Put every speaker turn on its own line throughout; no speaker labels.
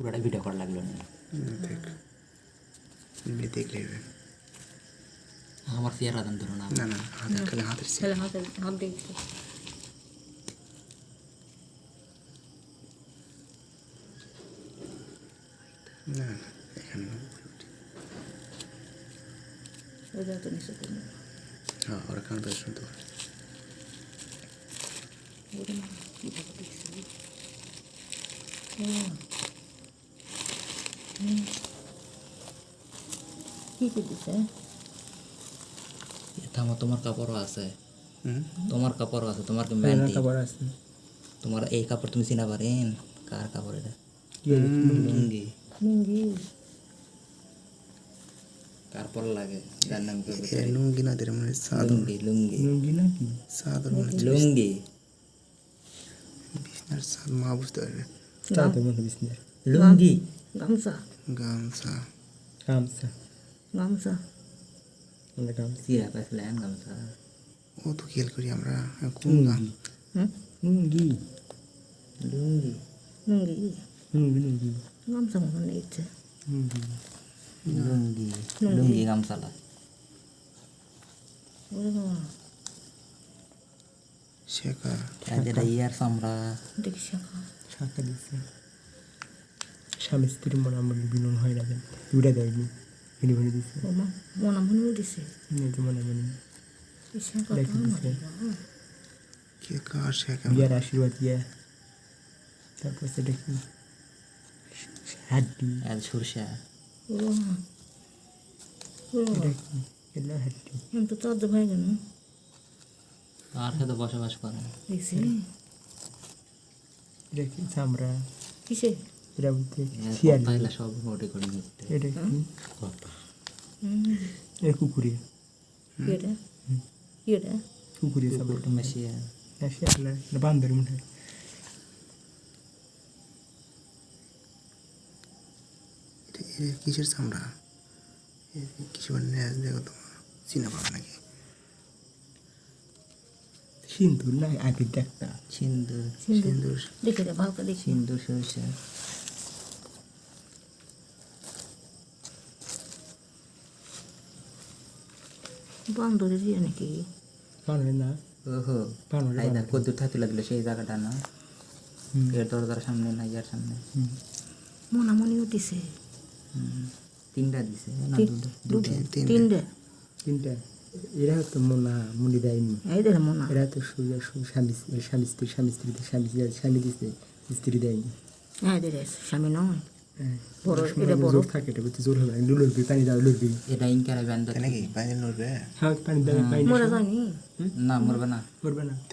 পুরোটা ভিডিও করা লাগল না।
দেখ দেখলে।
আমার চেয়ারা দাম ধরো না।
না না হাতের খালি হাতের
হাত
না না এখানে না।
ওইটা তো নিচে তুমি
হ্যাঁ ওরা কান পেয়ে শুনতে পারে
ওরে মা দেখছি। হুম হুম। কী করতেছে
থামো তোমার কাপড়ও আছে। তোমার কাপড়ও আছে তোমার কি ম্যান্টি
কাপড় আছে।
তোমার এই কাপড় তুমি চিনা পারেন কার কাপড় এটা? লুঙ্গি
লুঙ্গি
কার লাগে? যার নাম কি
লুঙ্গি না দিলে মনে হয়
লুঙ্গি লুঙ্গি।
লুঙ্গি
চাদর মনে হচ্ছে
লুঙ্গি।
বিছনার চাদ মা বুঝতে পারবে।
তো মনে হবিস
লুঙ্গি।
গামছা।
গামছা
গামছা
গামছা
আমরা গামছা
সিরা পাইছিলেন গামছা
ও তো খেয়াল করি আমরা কোন গাম
হুম
লুঙ্গি
লুঙ্গি
লুঙ্গি
লুঙ্গি লুঙ্গি
গামছা মনে নিচ্ছে
লুঙ্গি
লুঙ্গি লুঙ্গি গামছালা
ওরে বাবা
শেখা
আর যেটা ইয়ার চামড়া
দেখি শাখা
শাখা দিচ্ছে স্বামী স্ত্রীর মনে আমার বিনন হয় না কেন? দুটা দেয়নি। হিনি
ও মা মনা মনে দিছে?
তো মনে দেখি দিছে।
কে কার শেখা
বিয়ার আশীর্বাদ দিয়া। তারপর সেটা কি হাড্ডি।
আর সরষা।
এটা কি? এটা হাড্ডি।
আমি তো ভাই কেন
আর সাথে বসবাস করে
দেখছি।
এটা কি চামড়া?
কিসে
এটা বলতে
এর
শিয়াল।
কথা সব নোটে করে
এটা কি
কথা
হুম।
এটা কুকুরে।
এটা? এটা?
কুকুরে চামড়া
মেশিয়া
না না বান্দর মনে হয়।
কিসের চামড়া? কিছু ন্যাজ দেখো তো চিনা পাবে নাকি?
সিন্দুর না আগের ডাক্তা
সিন্দুর।
সিন্দুর।
সিন্দুর
সরষা।
বান্দরে দিয়ে নাকি
পানবে না
ওহো কদ্দুর থাকতে লাগল সেই জায়গাটা না এর দরজার সামনে না ইয়ার সামনে
মনা দিছে
তিনটা দিছে না দুটো
তিনটে।
তিনটে
এরা তো মোনা মুনি দেয়নি
এই দেখে মনা
এরা তো সোজা স্বামী স্বামী স্ত্রী স্বামী স্ত্রী স্বামী স্বামী দিচ্ছে স্ত্রী দেয়নি
হ্যাঁ স্বামী নয়
হ্যাঁ দাও
তাই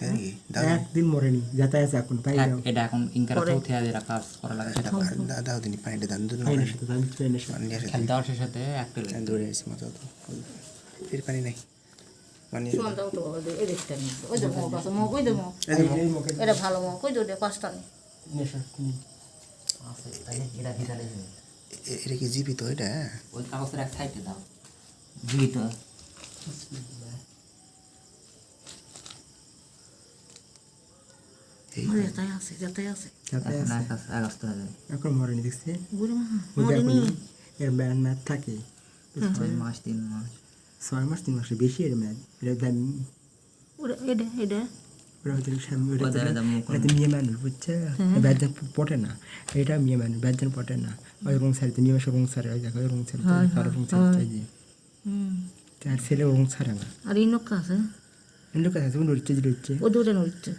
হ্যাঁ দাও।
তাই
একদিন মরেনি যাতায়াত আছে এখন পানি
এটা এখন ইনকারে চৌথে আদের কাজ করা লাগে সেটা
দাও দিনি পানিটা দান দুটো
পানি সাথে পানি সাথে
আসে
খেল সাথে। একটা
দিন দৌড়ে এসে মতো তো। এর পানি নাই।
দাও ভালো পাঁচটা নেই
তাই? এটা
কি জীবিত এটা?
ওই কাগজের এক সাইডে দাও। জীবিত।
থাকে
ছয় মাস তিন মাস।
ছয় মাস তিন মাসে বেশি এর ম্যাথ এটা দাম
এটা এটা।
ওরা ওটা
ওদের
এটা তো মেয়ে মানুষ বুঝছে? ব্যাজন পটে না। এটা মেয়ে মানুষ ব্যাজন পটে না। ওই রং সারিতে মেয়ে মাসে রং সারে ওই দেখো রং সারিতে কারও রং সারিতে যে।
হুম।
তার ছেলে রং সারে না।
আর এই আছে?
এগুলো আছে নড়ছে যে নড়ছে
ও দুটো নড়ছে।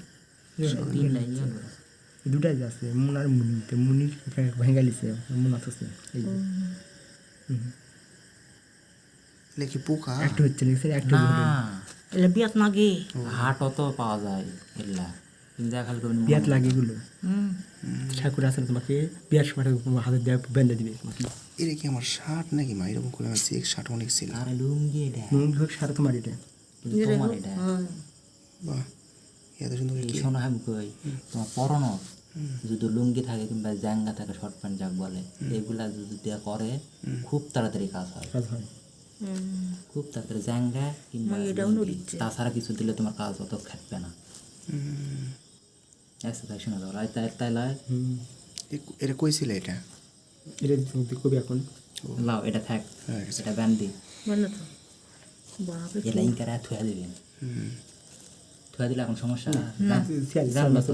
দুটাই আছে মুনার মুনি। তো মুনির ভেঙে লিছে মুন আছে এই যে।
এটা পোকা?
একটা হচ্ছে লিখছে একটা
এলে বিয়াত নাগে
হাটও তো পাওয়া যায় এগুলা দেখাল করবেন
বিয়াত লাগে এগুলো ঠাকুর তোমাকে বিয়ার সময় হাতে দেওয়া বেঁধে দিবে তোমাকে
এটা কি আমার শার্ট নাকি মা এরকম করে আমার চেক শার্ট অনেক ছিল
আর লুঙ্গি এটা
নুন হোক সারা তোমার এটা
তোমার এটা
বাহ এত সুন্দর কি
শোনো কই তোমার পরনো যদি লুঙ্গি থাকে কিংবা জাঙ্গা থাকে শর্ট প্যান্ট যাক বলে এগুলা যদি দেয়া করে খুব তাড়াতাড়ি কাজ হয়
কাজ হয়
খুব তাড়াতাড়ি জাঙ্গা কিংবা।
নড়িচ্ছে।
তাছাড়া কিছু দিলে তোমার কাজ অত খাটবে না। এক্সারসাইজ শোনা যাও রাইতে তাই লাই?
হুম।
এটা কইছিল এটা?
এটা কবি এখন।
লাও এটা থাক। এটা ব্যান দি
বলল তো। বাপরে
এটা ইনকারে থুয়া দিবেন থুয়া দিলে এখন সমস্যা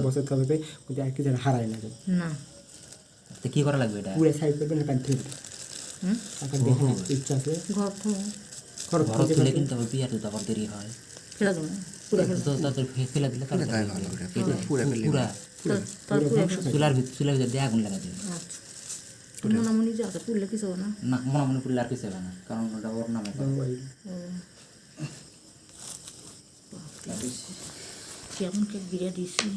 বছর। কিন্তু আর কি যেন হারায় না।
না
কি করা লাগবে এটা?
পুরো সাইড করবেন পানি থেকে
হুম
এখন দেখুন ইচ্ছা আছে
ঘর খুব
খরচ
ঘর তুলে কিন্তু আবার বিয়ার তো আবার দেরি হয়
ফেলে দেবো পুরো ফেলে
তো তাদের ফেলে দিলে তাড়াতাড়ি
গায়ে
হয়ে
ভালো
যাবে।
করে
এটা
পুরা ফেলে
পুরা
তার পুরো ফেলে
চুলার ভিতর চুলার ভিতরে দিয়ে আগুন লাগা দেবে
আচ্ছা মনে মনে যাতে পুরলে কিছু হবে না
না মনে মনে পুরলে আর কিছু হবে না কারণ ওটা ওর নামে
কেমন কে বিরিয়া দিছি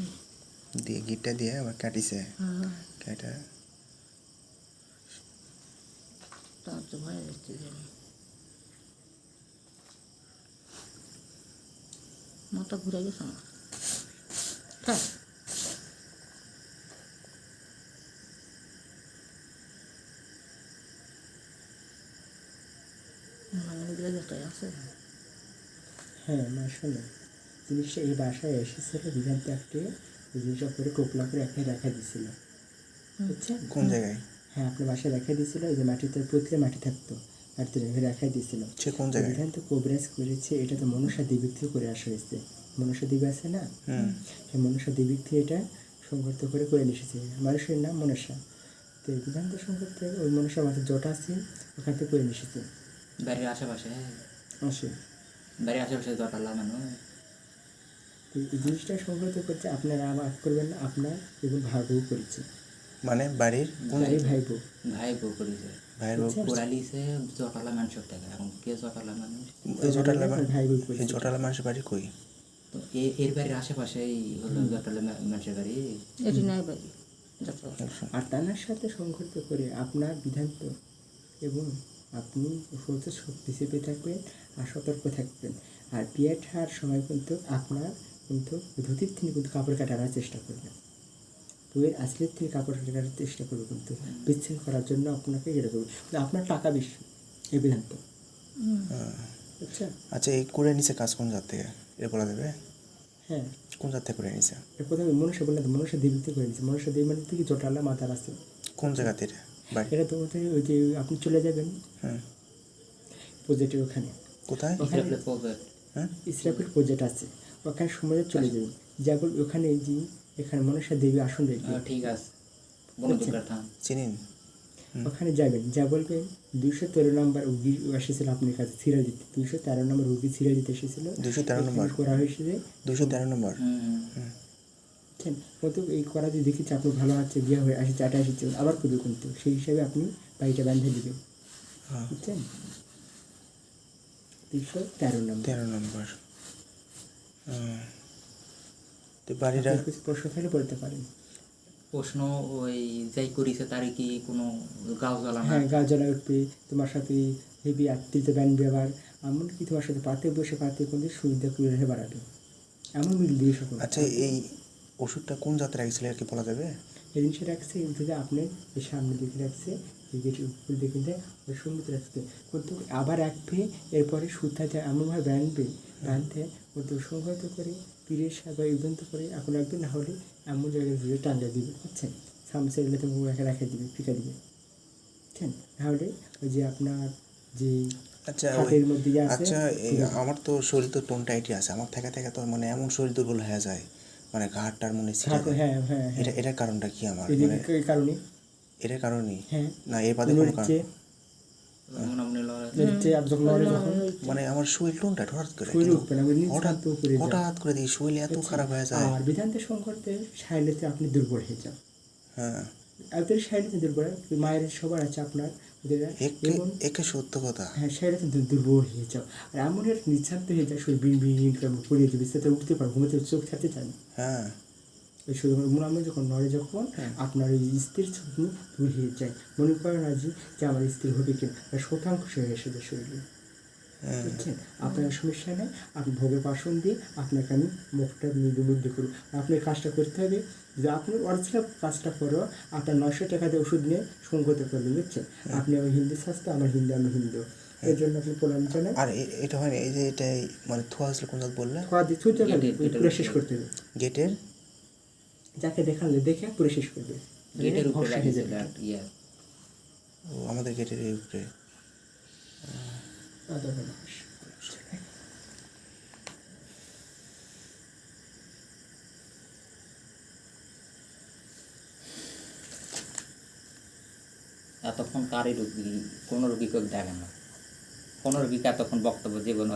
দিয়ে গিটটা দিয়ে আবার কাটিছে
হ্যাঁ
কাটা
তার তো ভয় যাচ্ছে জানি মাথা ঘুরে গেছে আমার যেটাই আছে
হ্যাঁ মা শোনো। জিনিসটা এই বাসায় এসেছিল বিধান জিনিসটা করে টোপলা করে এখানে রেখা দিছিল বুঝছেন?
কোন জায়গায়?
হ্যাঁ আপনার বাসায় রেখা দিয়েছিল এই যে মাটিতে প্রতিটা মাটি থাকতো মাটিতে রেখে রেখা দিয়েছিল।
সে কোন জায়গায়?
বিধান তো কবরাজ করেছে এটা তো মনসা দেবীর থেকে করে আসা হয়েছে। মনসা দেবী আছে না? সেই মনসা দেবীর থেকে এটা সংঘর্ত করে করে এসেছে। মানুষের নাম মনসা। তো এই বিধান তো সংঘর্ত ওই মনসা মাথার জটা আছে ওখান থেকে করে এসেছে।
বাড়ির আশেপাশে?
আসে।
বাড়ির আশেপাশে জটা লাগানো
এই জিনিসটা সংঘর্ত করছে আপনারা আমার করবেন না আপনার এবং ভাগও করেছে।
মানে বাড়ির
করেছে।
ভাইয়ের
জটালা মানুষের টাকা এখন কে জটালা মানুষ?
এই জটালা এই জটালা মানুষের বাড়ি কই?
তো এর বাড়ির আশেপাশেই হলো জটালা মানুষের বাড়ি?
এটি বাড়ি।
আর তানার সাথে সংঘর্ষ করে আপনার বিধান্ত এবং আপনি শক্তি চেপে থাকবেন আর সতর্ক থাকবেন। আর বিয়ে ঠার সময় কিন্তু আপনার কিন্তু ধুতির থেকে কিন্তু কাপড় কাটানোর চেষ্টা করবেন। বইয়ের আসলের থেকে কাপড় কাটানোর চেষ্টা করবে কিন্তু বিচ্ছিন্ন করার জন্য আপনাকে এটা করবে। আপনার টাকা বেশি এই বিধান্ত। আচ্ছা।
আচ্ছা এই করে নিছে কাজ কোন জাত থেকে? এটা বলা যাবে?
হ্যাঁ।
কোন জাত থেকে করে নিছে?
এর প্রথমে মনুষ্য বললেন মনুষ্য দেবীতে করে নিচ্ছে মনুষ্য দেবী মানে থেকে জটালা মাথার আছে।
কোন জায়গাতে এটা বাড়ি?
এটা তো ওই যে আপনি চলে যাবেন।
হুম
প্রজেক্টের ওখানে।
কোথায়? হ্যাঁ।
ইসরাফিল প্রজেক্ট আছে। ওখানে সময় চলে যাবেন যাগুলো ওখানে যে এখানে মনসা দেবী আসন রেখে
হ্যাঁ, ঠিক আছে। থাম
চিনিন।
ওখানে যাবেন যা বলবেন দুইশো তেরো নম্বর রুগী এসেছিল আপনার কাছে ছিঁড়ে দিতে দুইশো তেরো নম্বর ছিঁড়ে দিতে এসেছিল।
213 নম্বর।
করা হয়েছে যে
দুশো তেরো নম্বর।
বুঝছেন কিন্তু এই করা যদি দেখেছি আপনার ভালো আছে বিয়ে হয়ে আসে চাটা এসেছে আবার করবে কিন্তু সেই হিসাবে আপনি বাড়িটা বেঁধে দেবেন।
হ্যাঁ।
বুঝছেন? দুইশো তেরো নম্বর।
তেরো নম্বর। হুম। তো বাড়িটা
কিছু প্রশ্ন থাকলে বলতে পারেন।
প্রশ্ন ওই যাই করিছে তার কি কোনো গাও জ্বালানো?
হ্যাঁ গা জ্বালা উঠবে তোমার সাথে হেভি আত্মীয়তা ব্যান ব্যবহার এমনকি তোমার সাথে পাতে বসে পাতে কোনদিন সুবিধা করে রেখে বাড়াবে। এমন মিল দিয়ে সকল।
আচ্ছা এই ওষুধটা কোন জাতে রাখছিল আর কি বলা যাবে?
এই জিনিসটা রাখছে কিন্তু আপনি এই সামনে দিকে রাখছে গেটের উপর দিকে দেয় ওই সুন্দর রাখছে। কিন্তু আবার রাখবে এরপরে সুতাতে এমনভাবে বাঁধবে বাঁধতে কিন্তু সংহত করে পীরের সাথে ইভেন্ট করে এখন রাখবে না হলে এমন জায়গায় ধরে টাঙ্গা দিবে বুঝছেন? সামনে সাইডে তুমি রেখে রেখে দিবে ফিকা দিবে বুঝছেন? তাহলে ওই যে আপনার যে
আচ্ছা আচ্ছা আমার তো শরীর তো টোন টাইটই আছে আমার থেকে থেকে তো মানে এমন শরীর দুর্বল হয়ে যায় মানে ঘাটটার মনে
হ্যাঁ হ্যাঁ হ্যাঁ।
এটা এটার কারণটা কি আমার? মানে
কারণে?
এটার কারণেই
হ্যাঁ।
না এর বাদে কোনো কারণ?
মনে
আমার শরীর হঠাৎ করে হঠাৎ। হঠাৎ করে শরীর এত খারাপ হয়ে যায়।
আর সংকটে আপনি দুর্বল হয়ে যান।
হ্যাঁ।
আপনার দুর্বল মায়ের সবার আছে আপনার
একে সত্য কথা।
হ্যাঁ সাইলেতে দুর্বল হয়ে যাও। আর এমন একটা নিঃশান্ত হয়ে যায় শরীর বিন বিন করে উঠতে পারো ঘুমাতে চোখ থাকতে চান
হ্যাঁ।
ওই শুধু মনে যখন নড়ে যখন আপনার ওই স্ত্রীর ছবি দূর হয়ে যায় মনে করেন না যে আমার স্ত্রী হবে কিনা শতাংশ হয়ে এসেছে শরীরে।
হ্যাঁ।
বুঝছেন? আপনার সমস্যা নেই আপনি ভোগের পাশন দিয়ে আপনাকে আমি মুখটা মৃদু মৃদু করব। আপনার কাজটা করতে হবে যে আপনি অরিজিনাল কাজটা করো আপনার নশো টাকা দিয়ে ওষুধ নিয়ে সঙ্গত করবেন বুঝছেন? আপনি আমার হিন্দি স্বাস্থ্য আমার হিন্দি আমি হিন্দু। এর জন্য আপনি প্রণাম জানান
আর এটা হয় না এই যে এটাই মানে থোয়া হয়েছিল কোন জাত বললে
খাওয়া দিয়ে পুরো শেষ করতে হবে।
গেটের
যাকে দেখালে দেখে পুরো শেষ করবে
গেটের উপরে ইয়া।
ও আমাদের গেটের এই উপরে।
এতক্ষণ কারই রুগী কোনো রুগীকে দেখেন না। কোনো রুগীকে এতক্ষণ বক্তব্য জীবন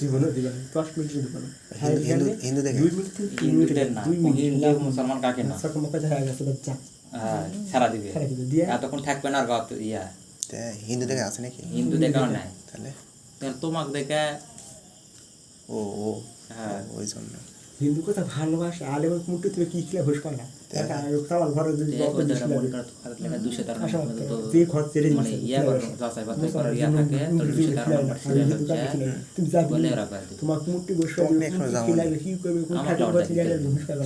দিবেন
জীবনও দিবেন দশ মিনিট দিব না
হিন্দু- হিন্দু- হিন্দু দেখে?
দুই মিনিট তিন মিনিট
না
দুই মিনিট।
মুসলমান কাকে না?
সকাল মকা যা গেছে বাচ্চা।
হ্যাঁ ছাড়া দিবে।
ছেড়ে দিবে দিয়ে।
এতক্ষণ থাকবে না আর গত ইয়া।
হিন্দু দেখে আছে নাকি?
হিন্দু দেখাও নাই।
তাহলে?
তাহলে তোমাকে দেখে
ও ও
হ্যাঁ।
ওই জন্য।
হিন্দু কথা ভালোবাসে আলে মুটু তুমি কি খেলে হোস পায় না?
ওরা
লাগে।
মনে মানে ইয়া ইয়া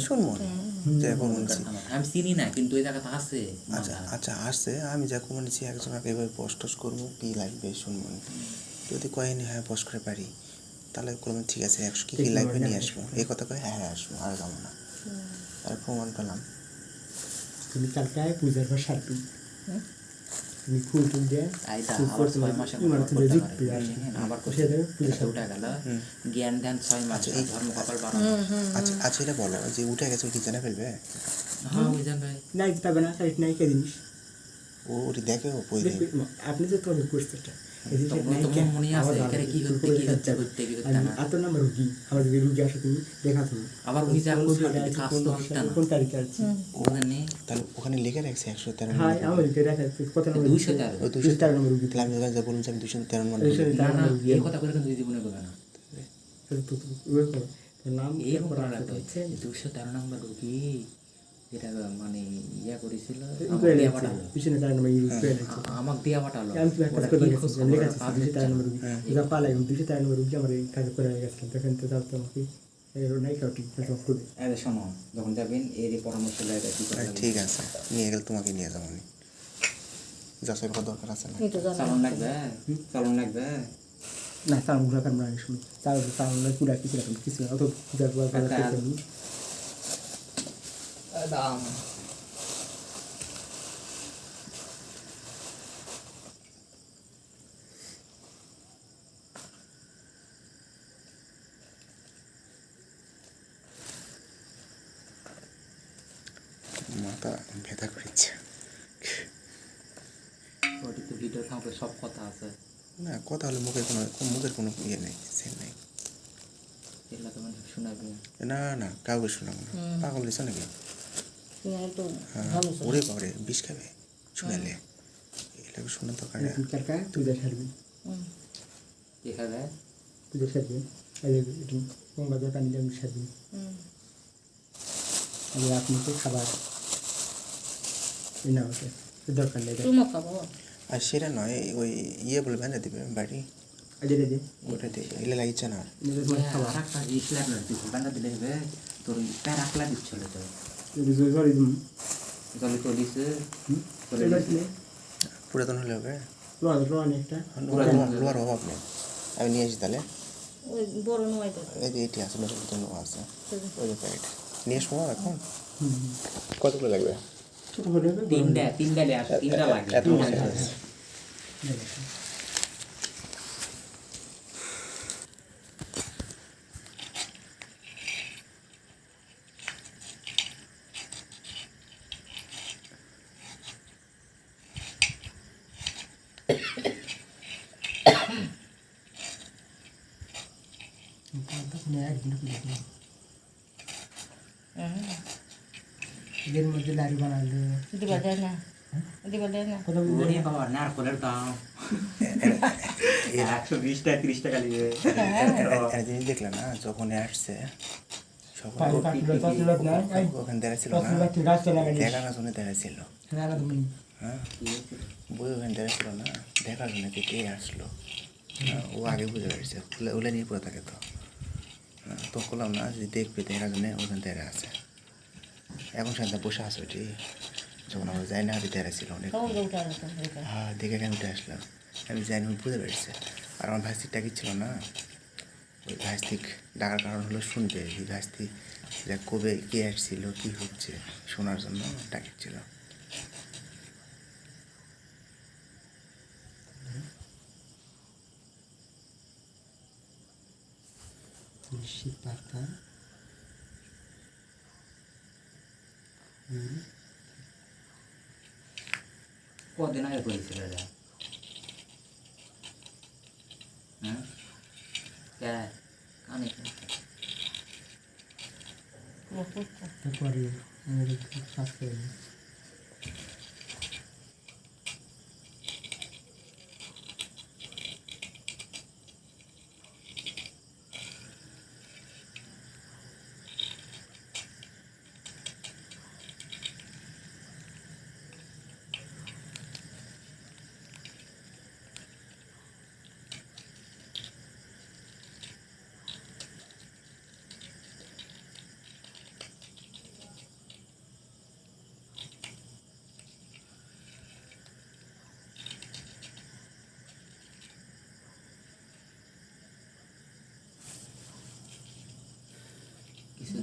শুনব
আমি চিনি না কিন্তু আছে
আচ্ছা আচ্ছা আসছে। আমি যা কমনছি একজন এভাবে করব কি লাগবে শুনব যদি কয়েনি হ্যাঁ পোস্ট করে পারি তাহলে করবেন ঠিক আছে একশো কী কী লাগবে নিয়ে। আসব। এই কথা কয়ে হ্যাঁ হ্যাঁ আসব আর যাব না। আর প্রমাণ পেলাম।
তুমি কালকে আয় পূজার ঘর সারবি। তুমি ফুল টুল দিয়ে
আইতা আবার ছয় পারে।
আর
হ্যাঁ, আবার
দেবে পুজো
উঠে গেল। জ্ঞান ধ্যান ছয় মাস এই ধর্ম কপাল বানানো।
আচ্ছা আচ্ছা এটা বলো যে উঠে গেছে কি জানা ফেলবে?
হ্যাঁ। ওই যাবে
নাই পাবে না তাই নাই কে জিনিস।
ও ওটি দেখে ও
আপনি যে তোর কোর্স
মনে
রুগী আমার যদি রুগী আসে তুমি দেখা তুমি
আবার যা
কোন তারিখে আছে
ওখানে
তাহলে ওখানে লিখে রাখছে একশো তেরো
হ্যাঁ আমার লিখে রাখা আছে, কত নম্বর
দুইশো তেরো।
দুইশো তেরো নম্বর রুগী
তাহলে আমি ওখানে যা আমি তেরো নম্বর
দুইশো তেরো নম্বর রুগী
কথা জীবনে না
নাম
এই দুশো তেরো নম্বর রুগী মানে ইয়া করেছিল
এই
আমাকে
করে
দিয়া
লাগছে,
পাঠালো।
পিছনে তেরো নম্বর রুগী করে লাগছে।
আমাকে দিয়া পাঠালো।
আমি তুমি একটা
ওটা
করে
কি
গেছি,
খোঁজ
আমি
খবর
লেখা আছে,
কাজ
দুইশো তেরো
হচ্ছে
নম্বর যা পালাই, আমি দুইশো তেরো নম্বর রুগী আমার এই করে গেছিলাম, তখন তো তাও তোমাকে এই নাই কাউটি, তারপর করবে।
এই যে শোনো যখন যাবেন এর পরামর্শ লাগে কি
আরে
করতে
ঠিক আছে নিয়ে গেলে তোমাকে নিয়ে যাব আমি। যাচাই করা দরকার আছে না?
চালন লাগবে? চালন লাগবে?
না চাউল গুঁড়া কারণ শুনি কিছু রাখুন কিছু না, অত পূজা গুঁড়া করা
আচ্ছা।
কিছু নেই।
দাম।
মাথা ব্যথা করেছে।
ওটি ভিডিও থাকবে সব কথা আছে।
না কথা হলে মুখের কোনো মুখের কোনো ইয়ে নেই সেন নেই।
এগুলো তোমার শোনাবে।
না না কাউকে শোনাবো না। পাগল দিছ নাকি
তুমি একটু
হ্যাঁ
ভালো
ওরে বাবরে বিষ খাবে? শুনালে? এগুলো শোনা দরকার নেই
তুই এই একটু আমি খাবার। না ওকে দরকার নেই
আর সেটা নয় ওই ইয়ে বলে বেঁধে দিবে বাড়ি? ওটা দিয়ে এলে লাগিচ্ছে না। আর
খাবার।
তুই দিলে তোর প্যারাকলা দিচ্ছিল তো করে দিছে।
পুরাতন হলে হবে।
লোয়া লোয়া নে একটা।
লোহার- লোহার অভাব নেই আমি নিয়ে আসি তাহলে।
ওই বড় নয় তো।
এই যে এটি আছে জন্য আছে। ওই যে প্যাকেট। নিয়ে আসব এখন। কতগুলো লাগবে?
তিনটা তিনটা তিনটা লাগে
এত মনে আছে
একদিন পূজা করব
হুম
এদের মধ্যে লাড়ু বানালো।
দিবা দেয় না। দিবা দেয় না।
বাবা নারকলের দাম। একশো বিশ টাকা তিরিশ টাকা নিবে।
জিনিস দেখলে না যখন আসছে ওখানে দেখার জন্য দাঁড়াচ্ছিল হ্যাঁ। বই ওখানে দাঁড়াচ্ছিল না। দেখার জন্য কে আসলো? হ্যাঁ, ও আগে বুঝে পেরেছে ওলে- নিয়ে পড়ে থাকে তো। হ্যাঁ, তো করলাম না যদি দেখবে দেখার জন্য ওখানে দাঁড়া আছে। এখন সাথে বসে আছে ওটি যখন আমরা যাই না ওটি দাঁড়াচ্ছিল অনেক হ্যাঁ দেখে আমি উঠে আসলাম আমি জানি ও বুঝতে পেরেছে। আর আমার ভাস্তিক ডাকিচ্ছিল না। ওই ভাস্তিক ডাকার কারণ হলো শুনবে যে ভাস্তি কবে কে আসছিল কী হচ্ছে শোনার জন্য ডাকিচ্ছিল।
তুলসী পাতা
কদিন আগে করেছিল এটা? হ্যাঁ? কে? কানে শুনছে।
তারপরে আমাদের কাজ করে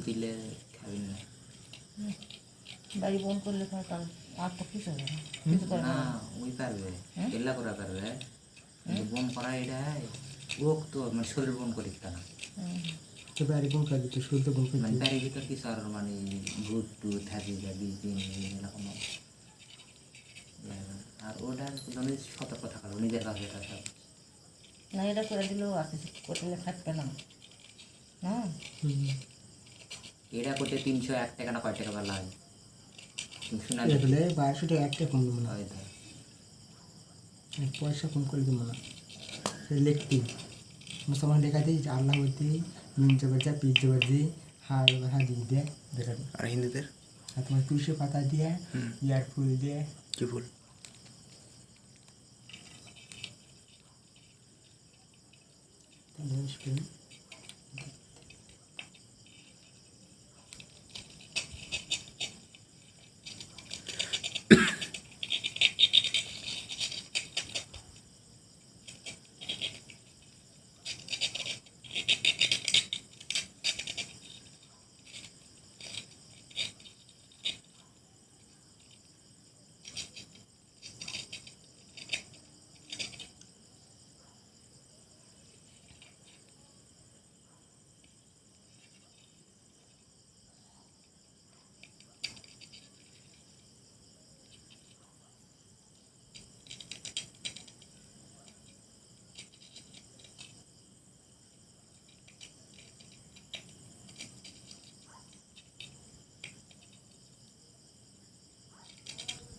দিলে খাবি না।
বাড়ি বন্ধ করলে তার আর তো কিছু হবে না।
ওই পারবে।
হ্যাঁ?
কেল্লা করা পারবে। কিন্তু বোন করা এটা ওক তো মানে শরীর বোন করিস না।
তবে আর কোন কাজ তো শুদ্ধ কোন কাজ
মানে বাড়ির ভিতর কিছু আর মানে ভূত টুত থাকি বা বিষ দিন এরকম আর ওটার জন্য সতর্ক থাকা হবে, নিজের কাছে এটা সব।
না এটা করে দিলেও আর কিছু করলে থাকবে না। হ্যাঁ?
এটা করতে তিনশো এক টাকা না কয় টাকা বা লাগে তুমি শোনা
এগুলো বারোশো টাকা একটা কম দেবো না
হয়তো
পয়সা কম করে দেবো না লিখতি মুসলমান লেখা দিই যে আল্লাহ বলতে মিন জবর যা পিস জবর দি হার হা দিয়ে দে দেখাবে
আর হিন্দিদের
আর তোমার তুলসী পাতা দিয়ে
হুম।
ইয়ার ফুল দিয়ে
কি ফুল
জিনিস ফুল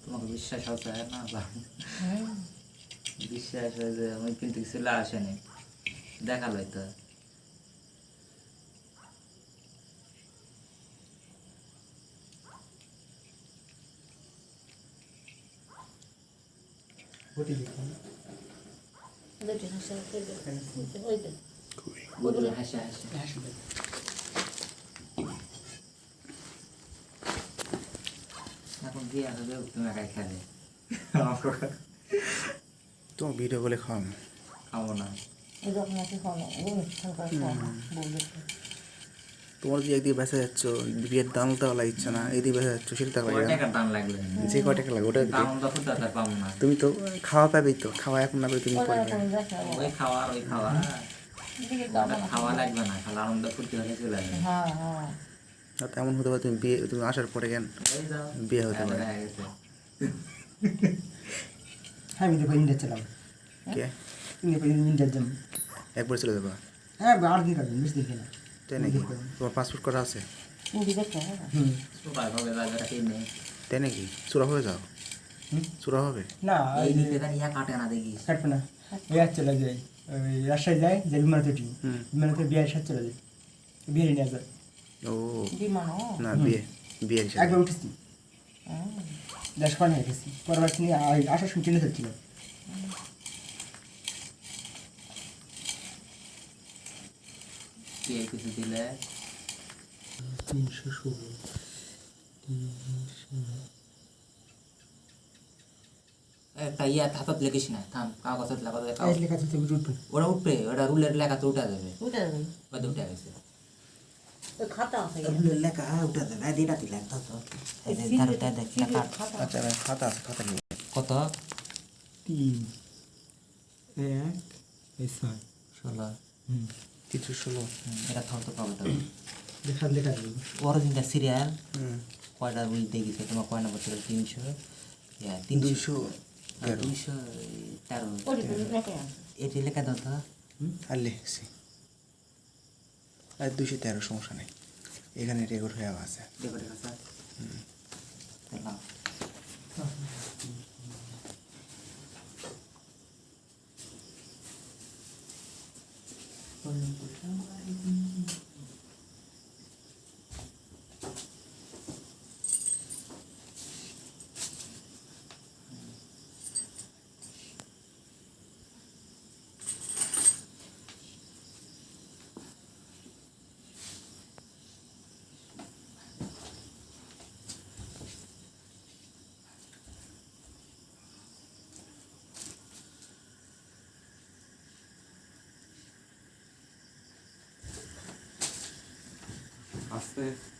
তোমাকে বিশ্বাস হচ্ছে না বা
হুম
বিশ্বাস হয় যে আমি কিন্তু চলে আসেনি দেখাল তো
ওটি দেখুন
দুটি হাসা ওই তো
বদলে হাসে হাসে।
আসবে
এখন তুমি একাই খেলে
তোমার ভিডিও বলে খাম
খাব না।
এরকম অনুষ্ঠান করে বলবে।
তোমার যে একদিকে বেসা যাচ্ছ বিয়ের দাম দেওয়া লাগছে না এদিকে বেসা যাচ্ছ সেটা লাগে
দাম লাগবে?
যে কয় টাকা লাগে ওটা
তো না।
তুমি তো খাওয়া পাবেই তো খাওয়া এখন না করে তুমি পরে
ওই খাওয়া ওই খাওয়া। খাওয়া লাগবে না খালি আনন্দ ফুর্তি হলে চলে যাবে
হ্যাঁ হ্যাঁ।
তেমন হতে পারে তুমি বিয়ে তুমি আসার পরে কেন বিয়ে হতে পারে।
হ্যাঁ
আমি দেখো ইন্ডিয়া চালাম
কে?
ইন্ডিয়া ইন্ডিয়ার জন্য।
একবার চলে যাবা?
হ্যাঁ আর দিন কাটবেন বেশি দেখে না।
তাই নাকি? তোমার পাসপোর্ট করা আছে? তাই নাকি? চূড়া হয়ে যাও।
হুম?
চূড়া হবে?
না
এই নিতে দেন ইয়া কাটে না দেখি
কাটবে না। ওই আর চলে যায়। ওই রাজশাহী যায় যে বিমানতে। বিমানতে বিয়ের সাথে চলে যায়। বিয়ে নিয়ে যায়।
ও
বিমানও
না বিয়ে হিসাবে
একবার উঠেছি। দেশ পান হয়ে গেছি পরবার তিনি আসার সময় ট্রেনে ধরছিল
বিয়ে কিছু দিলে?
তিনশো ষোলো
একটা ইয়া হাতত লেখিস না থাম কাগজত লেখা দেবে
লেখা। থেকে উঠবে।
ওটা রুলের লেখা তো উঠা যাবে।
উঠে যাবে।
উঠে গেছে।
খাতা আছে
লেখা উঠা যাবে এই দিটা তো তো এই যে তার তার দেখ লেখা
আচ্ছা খাতা আছে খাতা নিয়ে
কত
তিন এক এই ছয়
ষোলো
হুম
তিনশো ষোলো
এটা থাও তো পাবে তো
দেখান দেখান
অরিজিনটা সিরিয়াল কয়টা বই দেখেছে তোমার কয় নম্বর ছিল তিনশো তিনশো
দুইশো
দুইশো তেরো। এটি লেখা দাও তো
আর লিখছি আর দুশো তেরো সমস্যা নেই। এখানে রেকর্ড হয়ে আছে
দেখো দেখো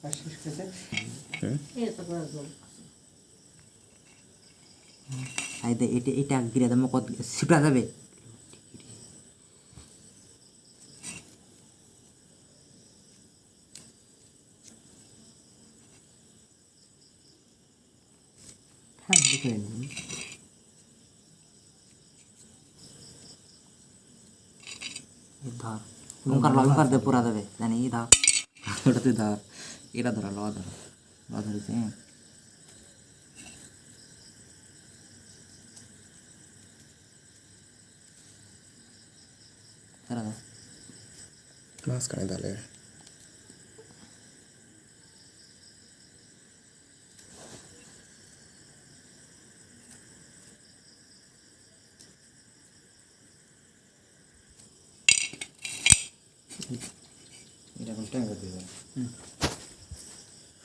কাজ শেষ
করে
এটা এটা গিরে দাম কত? সিপড়া যাবে?
হ্যাঁ নিন
ধর লঙ্কার লঙ্কার দে পুরা যাবে। জানি ধর। ওটা তুই ধর এটা ধরা ল ধর ল ধরেছে ধরা দাও
মাঝখানে তাহলে
এরকম টাইম করে দিবে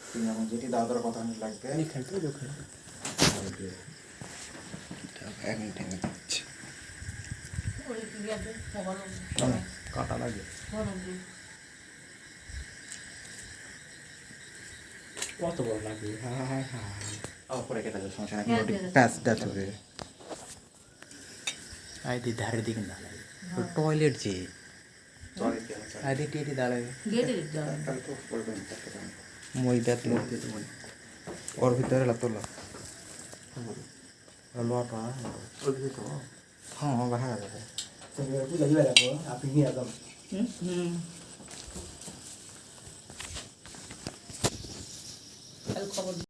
তুমি এখন যেটি দাদার কথা
এখান থেকে ওখানে।
কাটা লাগে
কত বড় লাগবে? হ্যাঁ হ্যাঁ
পরে কেটে যাবে সমস্যা
প্যাচ দ্যাট হবে
আইদি ধারে দিকে টয়লেট যে। আইদি টিটি দাঁড়াবে
ওর ভিতরে লাতলা
লটা
ওই তো
হ্যাঁ বাহার যাবে
পূজা দিবে রাখব আপনি নিয়ে যাবেন
হুম হুম খবর